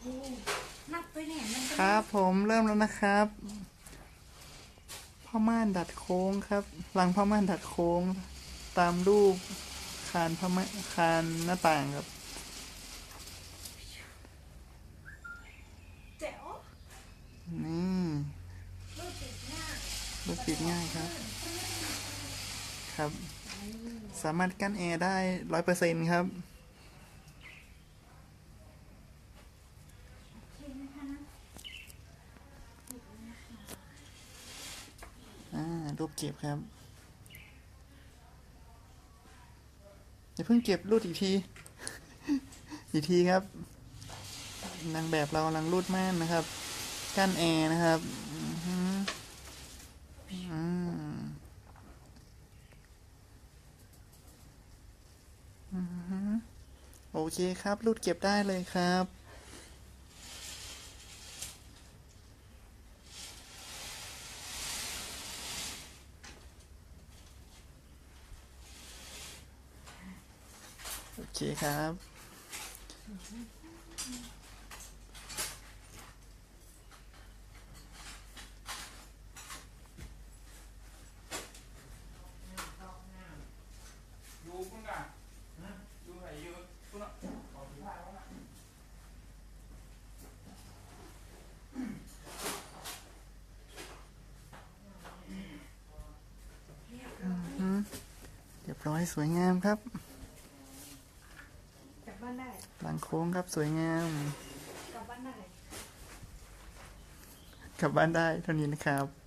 โอ้นับไปเนี่ยมันเป็นครับ ผมเริ่มแล้วนะครับผ้าม่านดัดโค้งครับ หลังผ้าม่านดัดโค้ง ตามรูปคานผ้าม่านคานหน้าต่างครับ แจ๋วนี่รูดติดหน้ารูปติดง่ายครับ ครับ สามารถกั้นแอร์ได้ร้อยเปอร์เซ็นครับ อ่า รูปเก็บครับอย่าเพิ่งเก็บรูดอีกที อีกทีครับ นางแบบเรากำลังรูดม่านนะครับ กั้นแอร์นะครับอือหืออืมโอเคครับ รูดเก็บได้เลยครับ เคครับอยู่พุ่นกะอยู่ไหนอยู่พุ่นอะขอถือผ้าแล้วนะเรียบร้อยสวยงามครับานได้หลังโค้งครับสวยงาม กลับบ้านได้ กลับบ้านได้เท่านี้นะครับ